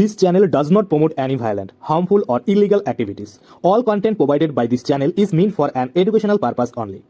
This channel does not promote any violent, harmful, or illegal activities. All content provided by this channel is meant for an educational purpose only.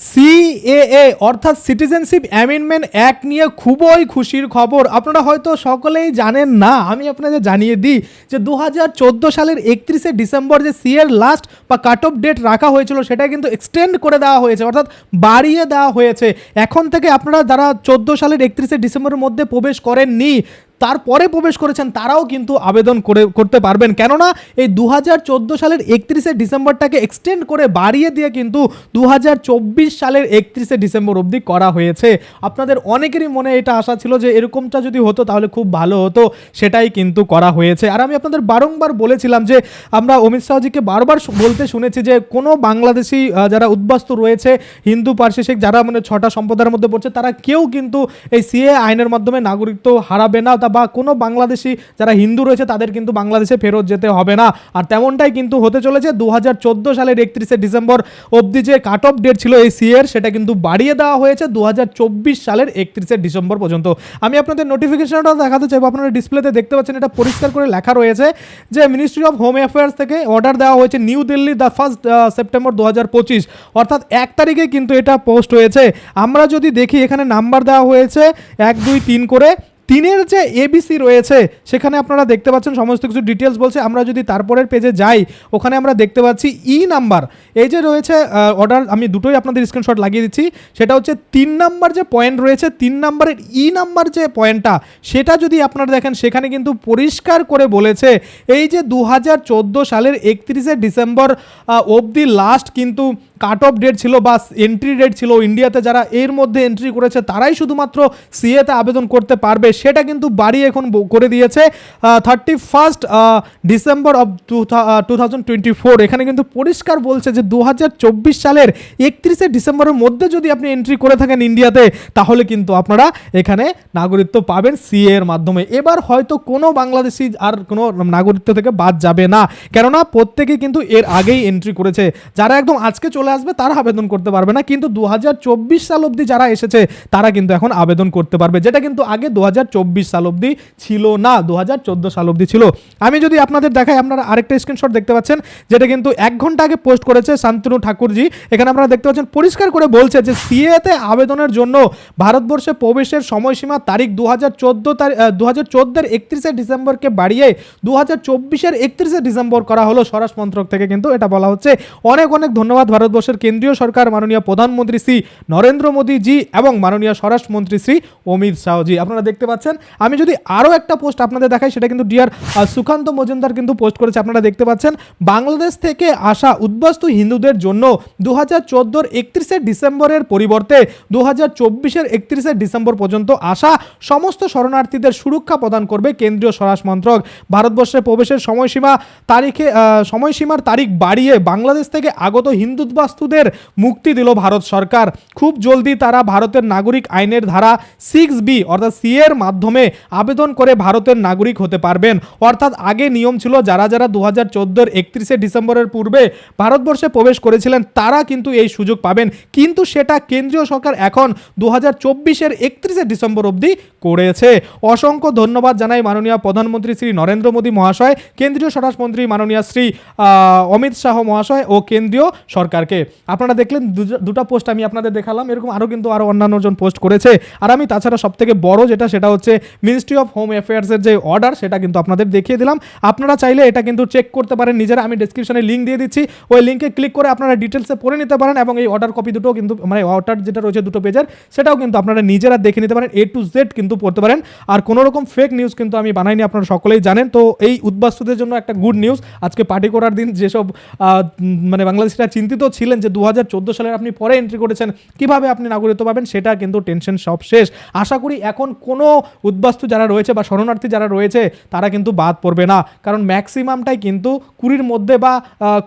CAA অর্থাৎ citizenship amendment act নিয়ে খুবই খুশির খবর আপনারা হয়তো সকলেই জানেন না আমি আপনাদের জানিয়ে দিই যে দু হাজার চোদ্দ সালের একত্রিশে ডিসেম্বর যে সিএর লাস্ট বা কাট অফ ডেট রাখা হয়েছিল সেটা কিন্তু এক্সটেন্ড করে দেওয়া হয়েছে অর্থাৎ বাড়িয়ে দেওয়া হয়েছে এখন থেকে আপনারা যারা চোদ্দ সালের একত্রিশে ডিসেম্বরের মধ্যে প্রবেশ করেননি তারপরে প্রবেশ করেছেন, তারাও কিন্তু আবেদন করে, করতে পারবেন। কেননা এই দু হাজার চোদ্দ সালের একত্রিশে ডিসেম্বরটাকে এক্সটেন্ড করে বাড়িয়ে দিয়ে কিন্তু দু হাজার চব্বিশ সালের একত্রিশে ডিসেম্বর অবধি করা হয়েছে। আপনাদের অনেকেরই মনে এটা আশা ছিল যে এরকমটা যদি হতো তাহলে খুব ভালো হতো, সেটাই কিন্তু করা হয়েছে। আর আমি আপনাদের বারংবার বলেছিলাম যে আমরা অমিত শাহজিকে বারবার বলতে শুনেছি যে কোনো বাংলাদেশি যারা উদ্বাস্তু রয়েছে, হিন্দু শেখ, যারা মানে ছটা সম্প্রদায়ের মধ্যে পড়ছে, তারা কেউ কিন্তু এই সিএ আইনের মাধ্যমে নাগরিকত্ব হারাবে না, তা বা কোনো বাংলাদেশি যারা হিন্দু রয়েছে, তাদের কিন্তু বাংলাদেশে ফেরত যেতে হবে না। আর তেমনটাই কিন্তু হতে চলেছে দু হাজার চোদ্দ সালের একত্রিশে ডিসেম্বর অবধি যে কাট অফ ডেট ছিল এই সিএর সেটা কিন্তু বাড়িয়ে দেওয়া হয়েছে দু হাজার চব্বিশ সালের একত্রিশে ডিসেম্বর পর্যন্ত। আমি আপনাদের নোটিফিকেশনটা দেখাতে চাইব, আপনারা ডিসপ্লেতে দেখতে পাচ্ছেন, এটা পরিষ্কার করে লেখা রয়েছে যে মিনিস্ট্রি অফ হোম অ্যাফেয়ার্স থেকে অর্ডার দেওয়া হয়েছে New Delhi the first September দু হাজার পঁচিশ। অর্থাৎ এক তারিখে কিন্তু এটা পোস্ট হয়েছে। আমরা যদি দেখি, এখানে নাম্বার দেওয়া হয়েছে, এক, দুই, তিন করে। তিনের যে এবিসি রয়েছে, সেখানে আপনারা দেখতে পাচ্ছেন সমস্ত কিছু ডিটেলস বলছে। আমরা যদি তারপরের পেজে যাই, ওখানে আমরা দেখতে পাচ্ছি ই নাম্বার এই যে রয়েছে অর্ডার আমি দুটোই আপনাদের স্ক্রিনশট লাগিয়ে দিচ্ছি। সেটা হচ্ছে তিন নাম্বার যে পয়েন্ট রয়েছে, তিন নাম্বারের ই নাম্বার যে পয়েন্টটা সেটা যদি আপনারা দেখেন, সেখানে কিন্তু পরিষ্কার করে বলেছে, এই যে দু হাজার চোদ্দ সালের একত্রিশে ডিসেম্বর অবধি লাস্ট কিন্তু কাট অফ ডেট ছিল বা এন্ট্রি ডেট ছিল ইন্ডিয়াতে যারা এর মধ্যে এন্ট্রি করেছে, তারাই শুধুমাত্র সিএতে আবেদন করতে পারবে। সেটা কিন্তু বাড়ি এখন করে দিয়েছে thirty first December of two এখানে কিন্তু পরিষ্কার বলছে যে দু হাজার চব্বিশ সালের একত্রিশে ডিসেম্বরের মধ্যে যদি আপনি এন্ট্রি করে থাকেন ইন্ডিয়াতে তাহলে কিন্তু আপনারা এখানে নাগরিকত্ব পাবেন সিএ এর মাধ্যমে। এবার হয়তো কোনো বাংলাদেশি আর কোনো নাগরিকত্ব থেকে বাদ যাবে না। কেননা প্রত্যেকে কিন্তু এর আগেই এন্ট্রি করেছে। যারা একদম আজকে চলে আসবে, তারা আবেদন করতে পারবে না। কিন্তু দু হাজার চব্বিশ সাল অবধি যারা এসেছে, তারা কিন্তু এখন আবেদন করতে পারবে। যেটা কিন্তু আগে দু সাল অবধি ছিল না দু সাল অবধি ছিল। আমি যদি আপনাদের দেখাই, আপনারা আরেকটা স্ক্রিনশট দেখতে পাচ্ছেন, যেটা কিন্তু এক ঘণ্টা আগে পোস্ট করেছে শান্তনু ঠাকুরজি। এখানে আপনারা দেখতে পাচ্ছেন, পরিষ্কার করে বলছে যে সিএতে আবেদনের জন্য ভারতবর্ষে প্রবেশের সময়সীমা তারিখ দু হাজার চোদ্দ তারিখ দু হাজার চোদ্দের ডিসেম্বরকে বাড়িয়ে দু হাজার চব্বিশের একত্রিশে ডিসেম্বর করা হলো। স্বরাষ্ট্র মন্ত্রক থেকে কিন্তু এটা বলা হচ্ছে। অনেক অনেক ধন্যবাদ ভারতবর্ষের কেন্দ্রীয় সরকার মাননীয় প্রধানমন্ত্রী শ্রী নরেন্দ্র মোদীজি এবং মাননীয় স্বরাষ্ট্রমন্ত্রী শ্রী অমিত শাহজি। আপনারা দেখতে পাচ্ছেন, আমি যদি আরও একটা পোস্ট আপনাদের দেখাই, সেটা কিন্তু ডিয়ার সুকান্ত মজুমদার কিন্তু পোস্ট করেছে। আপনারা দেখতে পাচ্ছেন, বাংলাদেশ থেকে আসা উদ্বাস্তু হিন্দুদের জন্য দু হাজার চোদ্দোর একত্রিশে ডিসেম্বরের পরিবর্তে দু হাজার চব্বিশের একত্রিশে ডিসেম্বর পর্যন্ত আসা সমস্ত শরণার্থীদের সুরক্ষা প্রদান করবে কেন্দ্রীয় স্বরাষ্ট্র মন্ত্রক। ভারতবর্ষে প্রবেশের সময়সীমা, তারিখে সময়সীমার তারিখ বাড়িয়ে বাংলাদেশ থেকে আগত হিন্দুদ্বাস্তুদের মুক্তি দিল ভারত সরকার। খুব জলদি তারা ভারতের নাগরিক আইনের ধারা সিক্স বি অর্থাৎ সি এর মাধ্যমে আবেদন করে ভারতের নাগরিক হতে পারবেন। অর্থাৎ আগে নিয়ম ছিল, যারা যারা দু হাজার চোদ্দোর একত্রিশে ডিসেম্বরের পূর্বে ভারতবর্ষে প্রবেশ করেছিলেন, তারা কিন্তু এই সুযোগ পাবেন। কিন্তু সেটা কেন্দ্রীয় সরকার এখন দু হাজার চব্বিশের একত্রিশে ডিসেম্বর অবধি করেছে। অসংখ্য ধন্যবাদ জানাই মাননীয় প্রধানমন্ত্রী শ্রী নরেন্দ্র মোদী মহাশয়, কেন্দ্রীয় স্বরাষ্ট্রমন্ত্রী মাননীয় শ্রী অমিত শাহ মহাশয় ও কেন্দ্রীয় সরকারকে। আপনারা দেখলেন দুটো পোস্ট আমি আপনাদের দেখালাম। এরকম আরও কিন্তু আরও অন্যান্য জন পোস্ট করেছে। আর আমি তাছাড়া সব থেকে বড় যেটা, সেটা হচ্ছে মিনিস্ট্রি অফ হোম অ্যাফেয়ার্সের যে অর্ডার সেটা কিন্তু আপনাদের দেখিয়ে দিলাম। আপনারা চাইলে এটা কিন্তু চেক করতে পারেন নিজেরা, আমি ডিসক্রিপশনে লিঙ্ক দিয়ে দিচ্ছি। ওই লিঙ্কে ক্লিক করে আপনারা ডিটেলসে পড়ে নিতে পারেন এবং এই অর্ডার কপি দুটো কিন্তু মানে অর্ডার যেটা রয়েছে দুটো পেজের সেটাও কিন্তু আপনারা নিজেরা দেখে নিতে পারেন। এ টু জেড কিন্তু পড়তে পারেন। আর কোনো রকম ফেক নিউজ কিন্তু আমি বানাইনি, আপনারা সকলেই জানেন। তো এই উদ্বাস্তুদের জন্য একটা গুড নিউজ আজকে পার্টি করার দিন যেসব মানে বাংলাদেশিরা চিন্তিত ছিলেন যে দু হাজার চোদ্দ সালের আপনি পরে এন্ট্রি করেছেন, কীভাবে আপনি নাগরিকত্ব পাবেন সেটা কিন্তু টেনশন সব শেষ। আশা করি এখন কোনো উদ্বাস্তু যারা রয়েছে বা শরণার্থী যারা রয়েছে, তারা কিন্তু বাদ পড়বে না। কারণ ম্যাক্সিমামটাই কিন্তু কুড়ির মধ্যে বা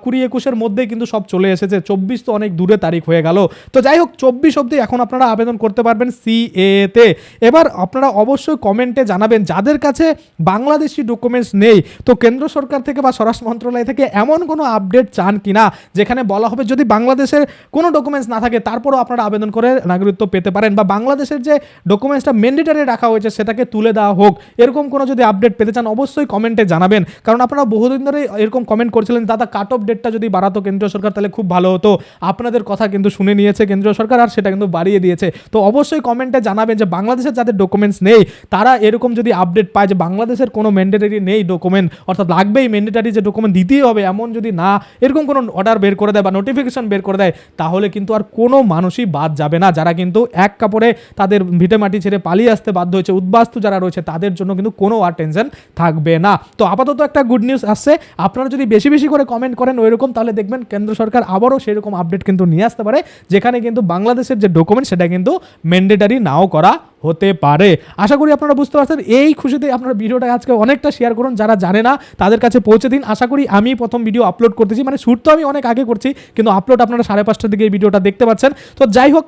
কুড়ি একুশের মধ্যেই কিন্তু সব চলে এসেছে। চব্বিশ তো অনেক দূরে তারিখ হয়ে গেল। তো যাই হোক, চব্বিশ অবধি এখন আপনারা আবেদন করতে পারবেন সি সিএতে এবার আপনারা অবশ্যই কমেন্টে জানাবেন, যাদের কাছে বাংলাদেশি ডকুমেন্টস নেই, তো কেন্দ্র সরকার থেকে বা স্বরাষ্ট্র মন্ত্রণালয় থেকে এমন কোনো আপডেট চান কিনা, যেখানে বলা হবে যদি বাংলাদেশের কোনো ডকুমেন্টস না থাকে, তারপরও আপনারা আবেদন করে নাগরিকত্ব পেতে পারেন বা বাংলাদেশের যে ডকুমেন্টসটা ম্যান্ডেটারি রাখা হয়েছে সেটাকে তুলে দেওয়া হোক। এরকম কোনো যদি আপডেট পেতে চান, অবশ্যই কমেন্টে জানাবেন। কারণ আপনারা বহুদিন ধরে এরকম কমেন্ট করছিলেন, দাদা কাট অফ ডেটটা যদি বাড়াতো কেন্দ্রীয় সরকার, তাহলে খুব ভালো হতো। আপনাদের কথা কিন্তু শুনে নিয়েছে কেন্দ্রীয় সরকার আর সেটা কিন্তু বাড়িয়ে দিয়েছে। তো অবশ্যই কমেন্টে জানাবেন যে বাংলাদেশের যাদের ডকুমেন্টস নেই, তারা এরকম যদি আপডেট পায় যে বাংলাদেশের কোনো ম্যান্ডেটারি নেই ডকুমেন্ট অর্থাৎ লাগবেই ম্যান্ডেটারি যে ডকুমেন্ট দিতেই হবে, এমন যদি না, এরকম কোনো অর্ডার বের করে দেয় বা নোটিফিকেশন বের করে দেয়, তাহলে কিন্তু আর কোনো মানুষই বাদ যাবে না। যারা কিন্তু এক কাপড়ে তাদের ভিটে মাটি ছেড়ে পালিয়ে আসতে বাধ্য হয়েছে, উদ্বাস্তু যারা রয়েছে, তাদের জন্য কিন্তু কোনো আর টেনশন থাকবে না। তো আপাতত একটা গুড নিউজ আসছে, আপনারা যদি বেশি বেশি করে কমেন্ট করেন ওইরকম, তাহলে দেখবেন কেন্দ্র সরকার আবারও সেরকম আপডেট কিন্তু নিয়ে আসতে পারে, যেখানে কিন্তু বাংলাদেশের যে ডকুমেন্ট সেটা কিন্তু ম্যান্ডেটারি নাও করা হতে পারে। আশা করি আপনারা বুঝতে পারছেন, এই খুশিতে আপনারা ভিডিওটা আজকে অনেকটা শেয়ার করুন। যারা জানে না, তাদের কাছে পৌঁছে দিন। আশা করি আমি প্রথম ভিডিও আপলোড করতেছি। মানে শ্যুট তো আমি অনেক আগে করছি, কিন্তু আপলোড আপনারা সাড়ে পাঁচটার দিকে এই ভিডিওটা দেখতে পাচ্ছেন। তো যাই হোক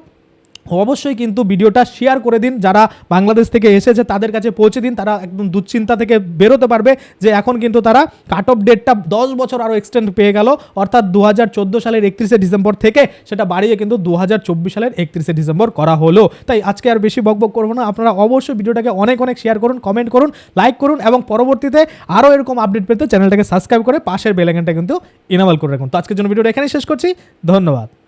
অবশ্যই কিন্তু ভিডিওটা শেয়ার করে দিন। যারা বাংলাদেশ থেকে এসেছে, তাদের কাছে পৌঁছে দিন। তারা একদম দুশ্চিন্তা থেকে বেরোতে পারবে যে এখন কিন্তু তারা কাট অফ ডেটটা দশ বছর আরও এক্সটেন্ড পেয়ে গেল। অর্থাৎ দু হাজার চোদ্দ সালের একত্রিশে ডিসেম্বর থেকে সেটা বাড়িয়ে কিন্তু দু হাজার চব্বিশ সালের একত্রিশে ডিসেম্বর করা হলো। তাই আজকে আর বেশি বকবক করব না। আপনারা অবশ্যই ভিডিওটাকে অনেক অনেক শেয়ার করুন কমেন্ট করুন লাইক করুন এবং পরবর্তীতে আরও এরকম আপডেট পেতে চ্যানেলটাকে সাবস্ক্রাইব করে পাশের বেলাইকনটা কিন্তু ইনাবল করে রাখুন। তো আজকের জন্য ভিডিওটা এখানেই শেষ করছি। ধন্যবাদ।